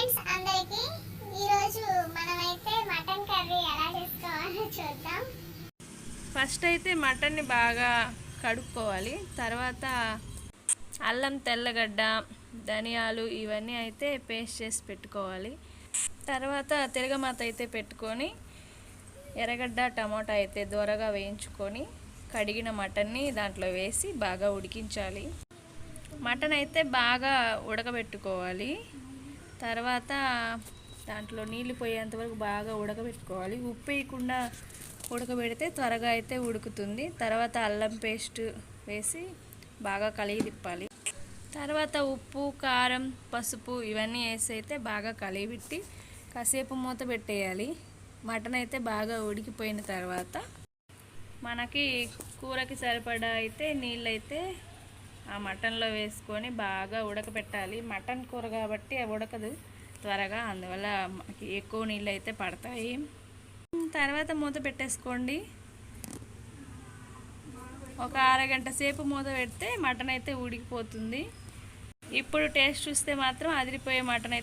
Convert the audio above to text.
Friends అందరికి ఈరోజు మనమైతే మటన్ కర్రీ ఎలా చేసుకోవాలో చూద్దాం. ఫస్ట్ అయితే మటన్ని బాగా కడుక్కోవాలి. తర్వాత అల్లం తెల్లగడ్డ ధనియాలు ఇవన్నీ అయితే పేస్ట్ చేసి పెట్టుకోవాలి. తర్వాత తిరగమాత అయితే పెట్టుకొని ఎర్రగడ్డ టమాటా అయితే దూరగా వేయించుకొని కడిగిన మటన్ని దాంట్లో వేసి బాగా ఉడికించాలి. మటన్ అయితే బాగా ఉడకబెట్టుకోవాలి. తర్వాత దాంట్లో నీళ్ళు పోయేంత వరకు బాగా ఉడకబెట్టుకోవాలి. ఉప్పు వేయకుండా ఉడకబెడితే త్వరగా అయితే ఉడుకుతుంది. తర్వాత అల్లం పేస్ట్ వేసి బాగా కలిగి తిప్పాలి. తర్వాత ఉప్పు కారం పసుపు ఇవన్నీ వేసి అయితే బాగా కలిగిపెట్టి కాసేపు మూత పెట్టేయాలి. మటన్ అయితే బాగా ఉడికిపోయిన తర్వాత మనకి కూరకి సరిపడా అయితే నీళ్ళైతే ఆ మటన్లో వేసుకొని బాగా ఉడకబెట్టాలి. మటన్ కూర కాబట్టి అది ఉడకదు త్వరగా అందువల్ల ఎక్కువ నీళ్ళు అయితే పడతాయి. తర్వాత మూత పెట్టేసుకోండి. ఒక అరగంట సేపు మూత పెడితే మటన్ అయితే ఉడికిపోతుంది. ఇప్పుడు టేస్ట్ చూస్తే మాత్రం అదిరిపోయే మటన్ అయితే